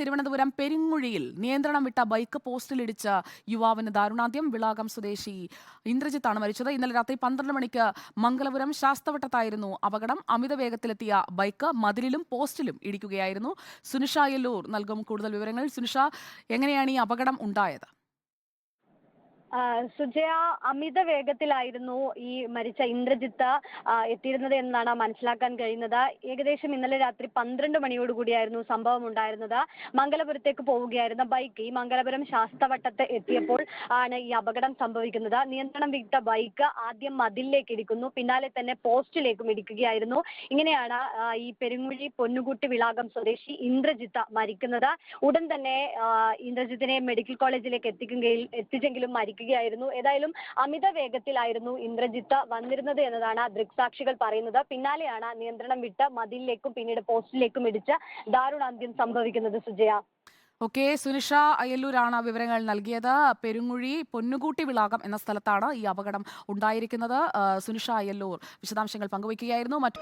തിരുവനന്തപുരം പെരിങ്ങുഴിയിൽ നിയന്ത്രണം വിട്ട ബൈക്ക് പോസ്റ്റിലിടിച്ച യുവാവിന് ദാരുണാന്ത്യം. വിളാകം സ്വദേശി ഇന്ദ്രജിത്താണ് മരിച്ചത്. ഇന്നലെ രാത്രി പന്ത്രണ്ട് മണിക്ക് മംഗലപുരം ശാസ്തവട്ടത്തായിരുന്നു അപകടം. അമിത വേഗത്തിലെത്തിയ ബൈക്ക് മതിലിലും പോസ്റ്റിലും ഇടിക്കുകയായിരുന്നു. സുനിഷ യെല്ലൂർ നൽകും കൂടുതൽ വിവരങ്ങൾ. സുനിഷ എങ്ങനെയാണ് ഈ അപകടം ഉണ്ടായത്? സുജയ അമിത വേഗത്തിലായിരുന്നു ഈ മരിച്ച ഇന്ദ്രജിത്ത് എത്തിയിരുന്നത് എന്നാണ് മനസ്സിലാക്കാൻ കഴിയുന്നത്. ഏകദേശം ഇന്നലെ രാത്രി പന്ത്രണ്ട് മണിയോടുകൂടിയായിരുന്നു സംഭവം ഉണ്ടായിരുന്നത്. മംഗലപുരത്തേക്ക് പോവുകയായിരുന്ന ബൈക്ക് ഈ മംഗലപുരം ശാസ്തവട്ടത്ത് എത്തിയപ്പോൾ ആണ് ഈ അപകടം സംഭവിക്കുന്നത്. നിയന്ത്രണം വിട്ട ബൈക്ക് ആദ്യം മതിലിലേക്ക് ഇടിക്കുന്നു പിന്നാലെ തന്നെ പോസ്റ്റിലേക്കും ഇടിക്കുകയായിരുന്നു. ഇങ്ങനെയാണ് ഈ പെരുങ്ങുഴി പൊന്നുകുട്ടി വിളാകം സ്വദേശി ഇന്ദ്രജിത്ത് മരിക്കുന്നത്. ഉടൻ തന്നെ ഇന്ദ്രജിത്തിനെ മെഡിക്കൽ കോളേജിലേക്ക് എത്തിക്കുകയും എത്തിച്ചെങ്കിലും മരിക്കുകയായിരുന്നു ഏതായാലും അമിത വേഗത്തിലായിരുന്നു ഇന്ദ്രജിത്ത് വന്നിരുന്നത് എന്നതാണ് ദൃക്സാക്ഷികൾ പറയുന്നത്. പിന്നാലെയാണ് നിയന്ത്രണം വിട്ട് മതിലിലേക്കും പിന്നീട് പോസ്റ്റിലേക്കും ഇടിച്ച് ദാരുണാന്ത്യം സംഭവിക്കുന്നത് സുജയ. ഓക്കെ സുനിഷ അയല്ലൂരാണ് വിവരങ്ങൾ നൽകിയത്. പെരുങ്ങുഴി പൊന്നുകൂട്ടി വിളാകം എന്ന സ്ഥലത്താണ് ഈ അപകടം ഉണ്ടായിരിക്കുന്നത്. സുനിഷ അയല്ലൂർ വിശദാംശങ്ങൾ പങ്കുവയ്ക്കുകയായിരുന്നു. മറ്റു